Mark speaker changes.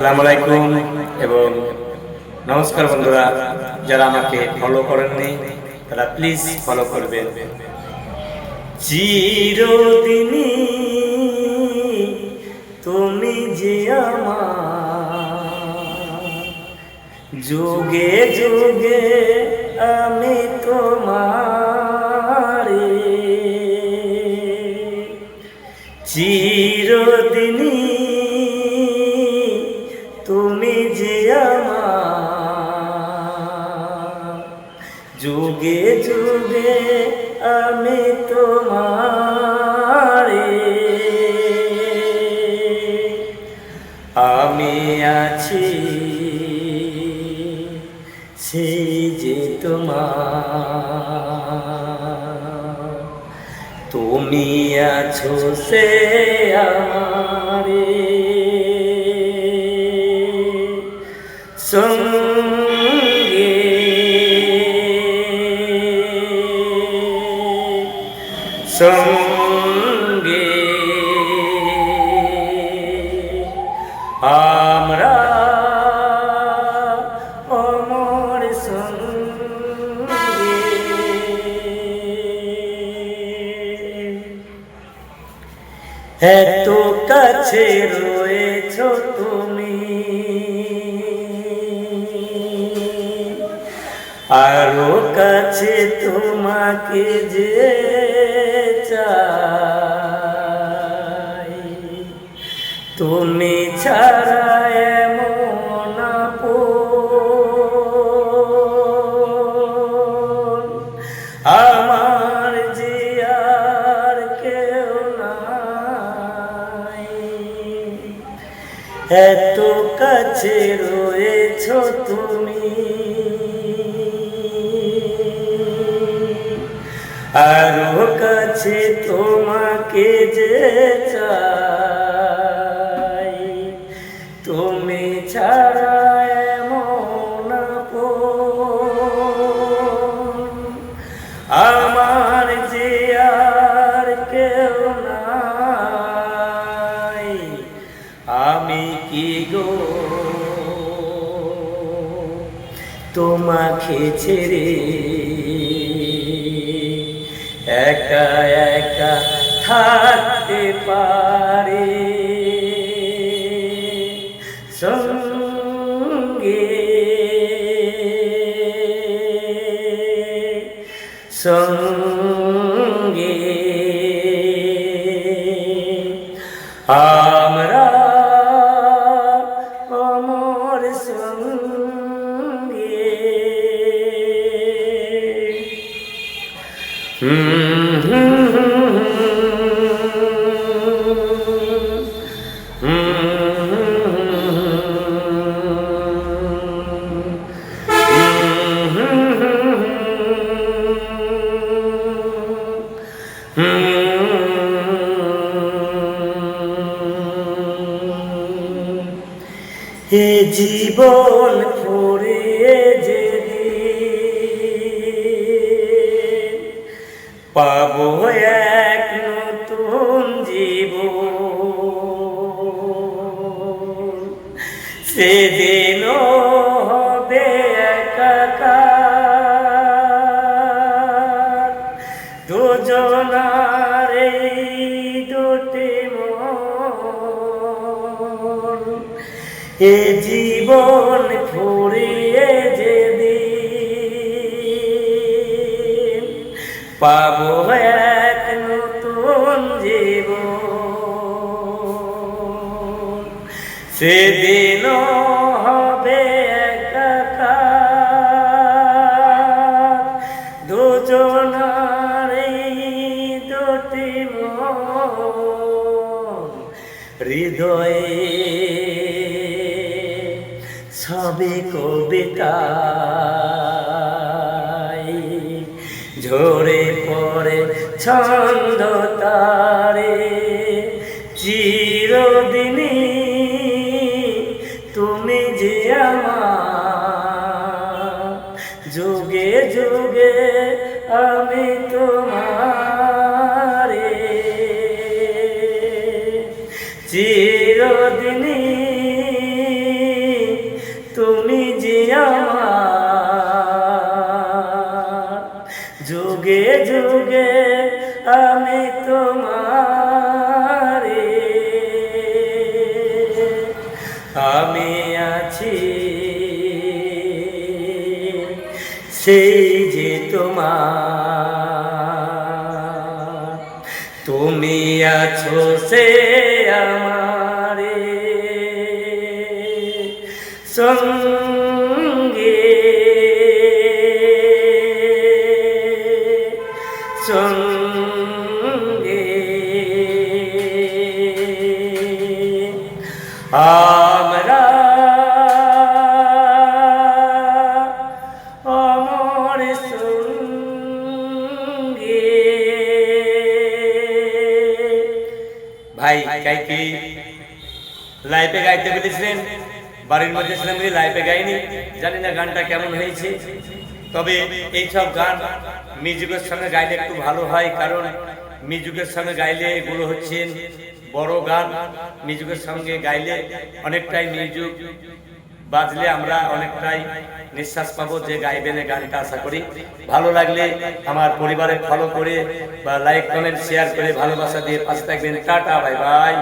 Speaker 1: সালাম আলাইকুম এবং নমস্কার বন্ধুরা, যারা আমাকে ফলো করেননি, তারা প্লিজ ফলো করবেন। চিরদিনই তুমি যে আমার, যুগে যুগে আমি তোমার। চিরদিনই যুগে আমি তোমারে। আমি আছি সেই যে তোমার। তুমি আছো সে আমারে। সঙ্গে সঙ্গে। আমরা অমর সঙ্গে। এত কাছে রয়েছ তুমি। আরও কাছে তোমাকে যে চাই। তুমি ছাড়া এমন আমার আর কেউ এত কাছে রয়েছ তুমি। আরও যে চাই। তুমি ছাড়া এমন আমার যে আর কেউ নাই। আমি কি গো? তোমাকে ছেড়ে একা একা থাকতে পারে। সঙ্গে সঙ্গে হে জীবন ফুরিয়ে যেদিন পাবো এক নতুন জীবন। সেদিনও হবে একাকার। দুজনার এ জীবন ফুরিয়ে যেদিন পাবো এক নতুন জীবন। সেদিন হবে দুজনার দুটি হৃদয়ে সবে কবিতা ঝরে পড়ে ছন্দ তারে চিরদিনই তুমি যে আমার। যুগে যুগে আমি তোমারে আছি। সেই যে তোমার তুমি আছো সে আমারে। সঙ্গে সঙ্গে আমরা ভাই গাইতে লাইভে গাইতে বলেছিলেন, বাড়ির মধ্যে ছিলাম লাইভে গাইনি, জানি না গানটা কেমন হয়েছে। তবে এইসব গান মিউজিকের সঙ্গে গাইলে একটু ভালো হয়, কারণ মিউজিকের সঙ্গে গাইলে এগুলো হচ্ছেন বড় গান। মিউজিকের সঙ্গে গাইলে অনেকটাই মিউজিক বাজলে আমরা অনেকটাই নিঃশ্বাস পাবো যে গাইবেনে গানটা আশা করি। ভালো লাগলে আমার পরিবারে ফলো করে বা লাইক কমেন্ট শেয়ার করে ভালোবাসা দিয়ে পাশে থাকবেন। Tata bye bye